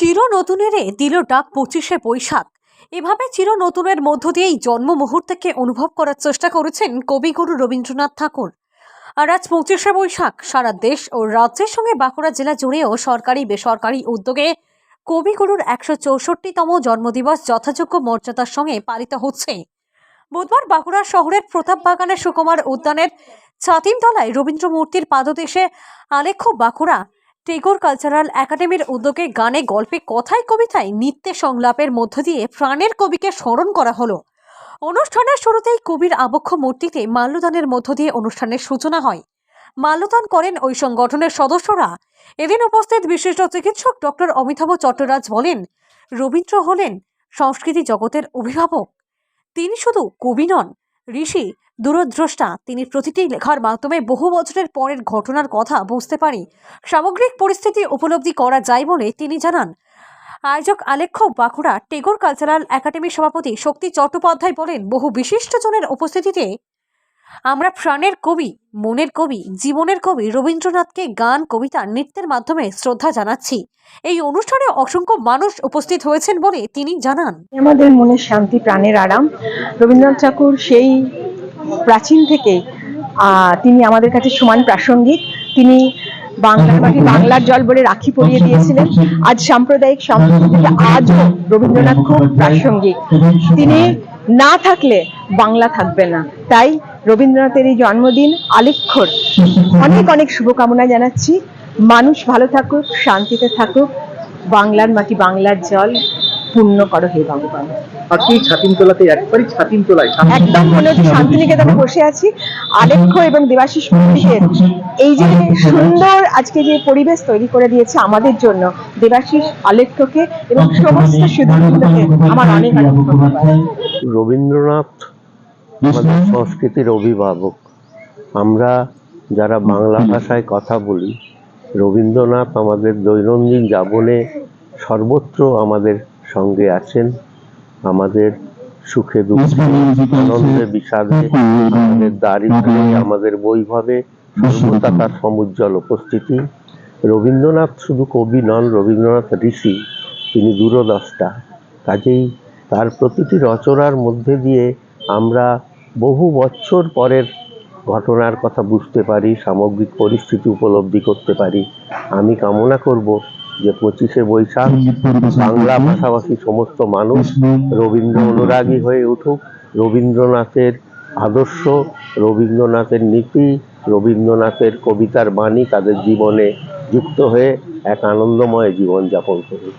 চির নতুনেরে দিল ডাক পঁচিশে বৈশাখ। এভাবে চির নতুনের মধ্য দিয়েই জন্ম মুহূর্তকে অনুভব করার চেষ্টা করেছেন কবিগুরু রবীন্দ্রনাথ ঠাকুর। আর আজ পঁচিশে বৈশাখ, সারা দেশ ও রাজ্যের সঙ্গে বাঁকুড়া জেলা জুড়েও সরকারি বেসরকারি উদ্যোগে কবিগুরুর একশো চৌষট্টিতম জন্মদিবস যথাযোগ্য মর্যাদার সঙ্গে পালিত হচ্ছে। বুধবার বাঁকুড়া শহরের প্রতাপ বাগানের সুকুমার উদ্যানের ছাতিমতলায় রবীন্দ্র মূর্তির পাদদেশে আলেখ্য বাঁকুড়া টেগোর কালচারাল একাডেমির উদ্যোগে গানে গল্পে কথায় কবিতায় নৃত্যে সংলাপের মধ্য দিয়ে প্রাণের কবিকে স্মরণ করা হলো। অনুষ্ঠানের শুরুতেই কবির আবক্ষ মূর্তিতে মাল্যদানের মধ্য দিয়ে অনুষ্ঠানের সূচনা হয়। মাল্যদান করেন ওই সংগঠনের সদস্যরা। এদিন উপস্থিত বিশিষ্ট চিকিৎসক ডক্টর অমিতাভ চট্টরাজ বলেন, রবীন্দ্র হলেন সংস্কৃতি জগতের অভিভাবক। তিনি শুধু কবি নন, ঋষি দূরদ্রষ্টা তিনি প্রতিটি লেখার মাধ্যমে বহু বছরের পরের ঘটনার কথা বুঝতে পারি। সামগ্রিক পরিস্থিতি উপলব্ধি করা যায় বলে তিনি জানান। আয়োজক আলেখ্য বাঁকুড়া টেগোর কালচারাল একাডেমির সভাপতি শক্তি চট্টোপাধ্যায় বলেন, বহু বিশিষ্টজনের উপস্থিতিতে আমরা প্রাণের কবি, মনের কবি, জীবনের কবি রবীন্দ্রনাথকে গান, কবিতা, নৃত্যের মাধ্যমে শ্রদ্ধা জানাচ্ছি। এই অনুষ্ঠানে অসংখ্য মানুষ উপস্থিত হয়েছেন বলে তিনি জানান। আমাদের মনের শান্তি, প্রাণের আরাম। রবীন্দ্রনাথ ঠাকুর সেই প্রাচীন থেকে তিনি আমাদের কাছে সমান প্রাসঙ্গিক। তিনি বাংলার মাটি বাংলার জল বলে রাখি পরিয়ে দিয়েছিলেন। আজ সাম্প্রদায়িক থেকে আজও রবীন্দ্রনাথ খুব প্রাসঙ্গিক। তিনি না থাকলে বাংলা থাকবে না। তাই রবীন্দ্রনাথের এই জন্মদিন আলেখ্যর অনেক অনেক শুভকামনা জানাচ্ছি। মানুষ ভালো থাকুক শান্তিতে থাকুক। বাংলার মাটি বাংলার জল। পূর্ণ করো হে ভগবান। আজকে ছাতিমতলাতে একবারই ছাতিমতলায় একদম মনে হচ্ছে শান্তিনিকেতনে বসে আছি। আলেখ্য এবং দেবাশিস মন্দিরের এই যে সুন্দর আজকে যে পরিবেশ তৈরি করে দিয়েছে আমাদের জন্য দেবাশিস আলেখ্যকে এবং সমস্ত আমার অনেক অনেক রবীন্দ্রনাথ আমাদের সংস্কৃতির অভিভাবক। আমরা যারা বাংলা ভাষায় কথা বলি রবীন্দ্রনাথ আমাদের দৈনন্দিন জীবনে সর্বত্র আমাদের সঙ্গে আছেন আমাদের সুখে দুঃখে আনন্দে বিষাদে আমাদের দারিদ্র্যে আমাদের বৈভবে। সর্বদা তার সমুজ্জ্বল উপস্থিতি। রবীন্দ্রনাথ শুধু কবি নন রবীন্দ্রনাথ ঋষি তিনি দূরদ্রষ্টা কাজেই তার প্রতিটি রচনার মধ্যে দিয়ে আমরা বহু বছর পরের ঘটনার কথা বুঝতে পারি সামগ্রিক পরিস্থিতি উপলব্ধি করতে পারি। আমি কামনা করব যে পঁচিশে বৈশাখ বাংলা ভাষাভাষী সমস্ত মানুষ রবীন্দ্র অনুরাগী হয়ে উঠুক। রবীন্দ্রনাথের আদর্শ রবীন্দ্রনাথের নীতি রবীন্দ্রনাথের কবিতার বাণী তাদের জীবনে যুক্ত হয়ে এক আনন্দময় জীবন যাপন করুক।